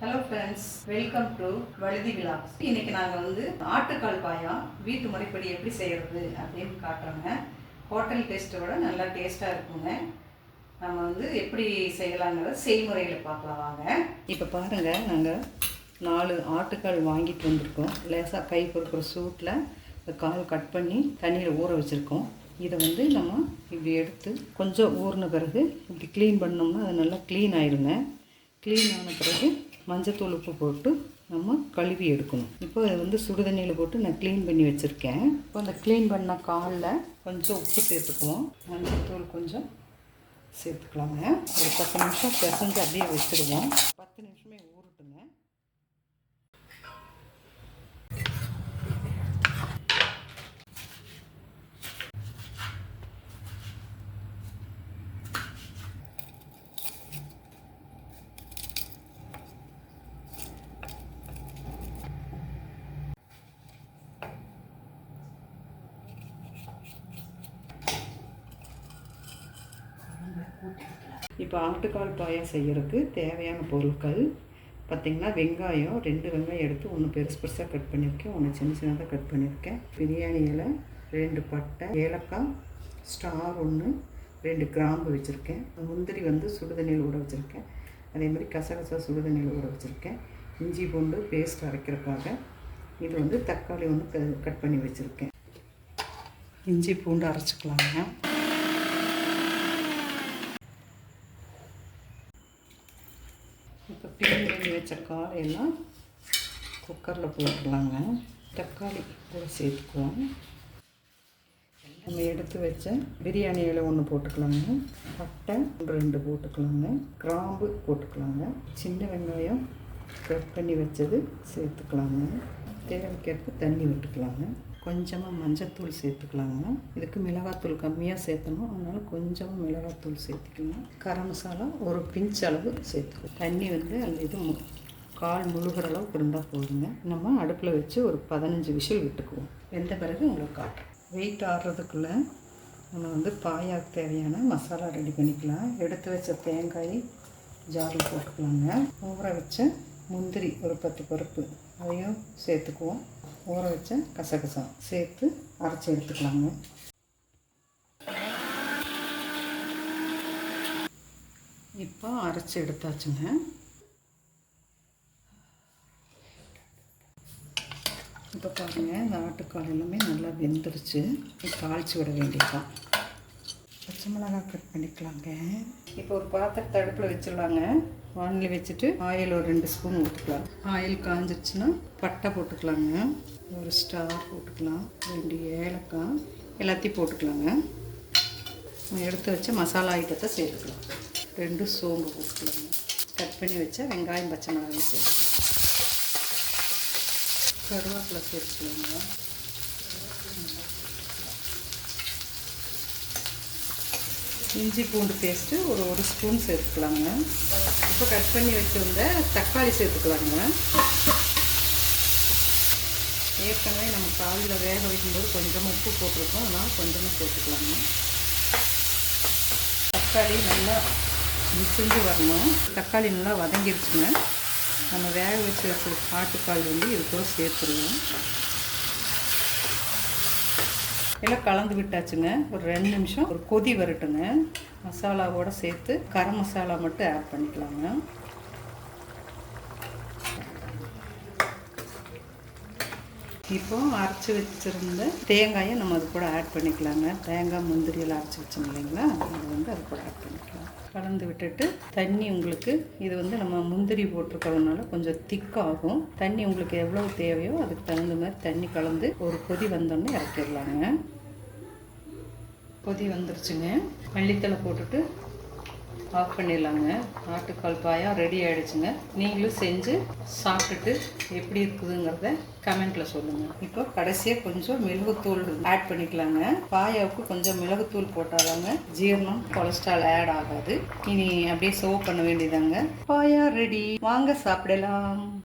Hello friends welcome to Vazhuthi Vilas இன்னைக்கு நாங்கள் வந்து ஆட்டுக்கால் பாயா வீட்டு முறைப்படி எப்படி செய்கிறது அப்படின்னு காட்டுறோங்க. ஹோட்டல் டேஸ்ட்டை விட நல்லா டேஸ்ட்டாக இருக்குங்க. நம்ம வந்து எப்படி செய்யலாங்கிறத செய்முறையில் பார்க்கலாம் வாங்க. இப்போ பாருங்கள் நாங்கள் நாலு ஆட்டுக்கால் வாங்கிட்டு வந்திருக்கோம். லேசாக கை பொறுக்கிற சூட்டில் கால் கட் பண்ணி தண்ணியில் ஊற வச்சுருக்கோம். இதை வந்து நம்ம இப்படி எடுத்து கொஞ்சம் ஊறின பிறகு இப்படி க்ளீன் பண்ணோம்னா அது நல்லா க்ளீன் ஆயிருங்க. க்ளீன் ஆன பிறகு மஞ்சத்தூள் உப்பு போட்டு நம்ம கழுவி எடுக்கணும். இப்போ அதை வந்து சுடுதண்ணியில் போட்டு நான் க்ளீன் பண்ணி வச்சுருக்கேன். இப்போ அந்த க்ளீன் பண்ண காலில் கொஞ்சம் உப்பு சேர்த்துக்குவோம். மஞ்சத்தூள் கொஞ்சம் சேர்த்துக்கலாங்க. ஒரு பத்து நிமிஷம் பிசைஞ்சு அப்படியே வச்சுருவோம். பத்து நிமிஷமே இப்போ ஆட்டுக்கால் பாயா செய்கிறதுக்கு தேவையான பொருட்கள் பார்த்திங்கன்னா வெங்காயம் ரெண்டு வெங்காயம் எடுத்து ஒன்று பெருசு பெருசாக கட் பண்ணியிருக்கேன். ஒன்று சின்ன சின்னதாக கட் பண்ணியிருக்கேன். பிரியாணி இலை ரெண்டு பட்டை ஏலக்காய் ஸ்டார் ஒன்று ரெண்டு கிராம்பு வச்சுருக்கேன். முந்திரி வந்து சுடுதண்ணியில் ஊற வச்சுருக்கேன். அதே மாதிரி கசகசா சுடுதண்ணியில் ஊற வச்சுருக்கேன். இஞ்சி பூண்டு பேஸ்ட் அரைக்கிறதுக்காக இது வந்து தக்காளி ஒன்று க கட் பண்ணி வச்சுருக்கேன். இஞ்சி பூண்டு அரைச்சிக்கலாங்க இப்போ க்ளீன் பண்ணி வச்ச காலையெல்லாம் குக்கரில் போட்டுடலாங்க தக்காளி கூட சேர்த்துக்குவோம். நம்ம எடுத்து வச்ச பிரியாணி இலை ஒன்று போட்டுக்கலாங்க. பட்டை ஒரு ரெண்டு போட்டுக்கலாங்க. கிராம்பு போட்டுக்கலாங்க. சின்ன வெங்காயம் கட் பண்ணி வச்சது சேர்த்துக்கலாங்க. தேவைக்கேற்ப தண்ணி விட்டுக்கலாங்க. கொஞ்சமாக மஞ்சத்தூள் சேர்த்துக்கலாங்க. இதுக்கு மிளகாத்தூள் கம்மியாக சேர்த்தணும். அதனால் கொஞ்சமாக மிளகாத்தூள் சேர்த்துக்கலாம் கரம் மசாலா ஒரு பிஞ்ச் அளவு சேர்த்துக்கணும். தண்ணி வந்து அந்த இது மு- கால் முழுகிற அளவுக்கு இருந்தால் போதுங்க. நம்ம அடுப்பில் வச்சு ஒரு பதினஞ்சு விஷயம் விட்டுக்குவோம். வெந்த பிறகு உங்களுக்கு காட்டுறோம். வெயிட் ஆடுறதுக்குள்ளே நம்ம வந்து பாயாக்கு தேவையான மசாலா ரெடி பண்ணிக்கலாம். எடுத்து வச்ச தேங்காய் ஜாரில் போட்டுக்கலாங்க. ஊற வச்ச முந்திரி ஒரு பத்து பருப்பு அதையும் சேர்த்துக்குவோம். ஊற வச்ச கசகசா சேர்த்து அரைச்சி எடுத்துக்கலாங்க. இப்போ அரைச்சி எடுத்தாச்சுங்க. இப்போ பாருங்கள் இந்த ஆட்டுக்கால் எல்லாமே நல்லா வெந்துருச்சு. காய்ச்சி விட வேண்டியதுதான். பச்சை மிளகாய் கட் பண்ணிக்கலாங்க. இப்போ ஒரு பாத்திரத்தை அடுப்பில் வச்சிடலாங்க. வானிலை வச்சுட்டு ஆயில் ஒரு ரெண்டு ஸ்பூன் ஊற்றிக்கலாம் ஆயில் காஞ்சிருச்சுன்னா பட்டை போட்டுக்கலாங்க. ஒரு ஸ்டார் போட்டுக்கலாம். ரெண்டு ஏலக்காய் எல்லாத்தையும் போட்டுக்கலாங்க. எடுத்து வச்ச மசாலா ஐட்டத்தை சேர்த்துக்கலாம். ரெண்டு சோம்பு போட்டுக்கலாங்க. கட் பண்ணி வச்ச வெங்காயம் பச்சை மிளகாய் சேர்த்துக்கலாம். கருவேப்பிலை சேர்த்துக்கலாங்க. இஞ்சி பூண்டு பேஸ்ட்டு ஒரு ஒரு ஸ்பூன் சேர்த்துக்கலாங்க. இப்போ கட் பண்ணி வச்சுருந்த தக்காளி சேர்த்துக்கலாங்க. ஏற்கனவே நம்ம காலையில் வேக வைக்கும்போது கொஞ்சமாக உப்பு போட்டிருக்கோம். அதனால் கொஞ்சமாக சேர்த்துக்கலாங்க. தக்காளி நல்லா மிசிஞ்சு வரணும். தக்காளி நல்லா வதங்கிருச்சுங்க. நம்ம வேக வச்சு வச்ச ஆட்டுக்கால் வந்து இது கூட சேர்த்துருவோம். எல்லாம் கலந்து விட்டாச்சுங்க. ஒரு ரெண்டு நிமிஷம் ஒரு கொதி வரட்டுங்க. மசாலாவோட சேர்த்து கரம் மசாலா மட்டும் ஆட் பண்ணிக்கலாங்க. இப்போ அரைச்சி வச்சுருந்த தேங்காயை நம்ம அது கூட ஆட் பண்ணிக்கலாங்க. தேங்காய் முந்திரியெல்லாம் அரைச்சி வச்சோம் இல்லைங்களா? அது வந்து அது கூட கலந்து விட்டுட்டு தண்ணி உங்களுக்கு இது வந்து நம்ம முந்திரி போட்டிருக்கிறதுனால கொஞ்சம் திக்காகும். தண்ணி உங்களுக்கு எவ்வளவு தேவையோ அதுக்கு தகுந்த மாதிரி தண்ணி கலந்து ஒரு கொதி வந்தோடனே இறக்கிடலாங்க. கொதி வந்துருச்சுங்க. மல்லித்தலை போட்டுட்டு ஆஃப் பண்ணிடலாங்க. ஆட்டுக்கால் பாயா ரெடி ஆகிடுச்சுங்க நீங்களும் செஞ்சு சாப்பிட்டுட்டு எப்படி இருக்குதுங்கிறத கமெண்ட்டில் சொல்லுங்கள் இப்போ கடைசியாக கொஞ்சம் மிளகுத்தூள் ஆட் பண்ணிக்கலாங்க. பாயாவுக்கு கொஞ்சம் மிளகுத்தூள் போட்டாதாங்க ஜீரணம் கொலஸ்ட்ரால் ஆட் ஆகாது. இனி அப்படியே சர்வ் பண்ண வேண்டியதாங்க பாயா ரெடி வாங்க சாப்பிடலாம்.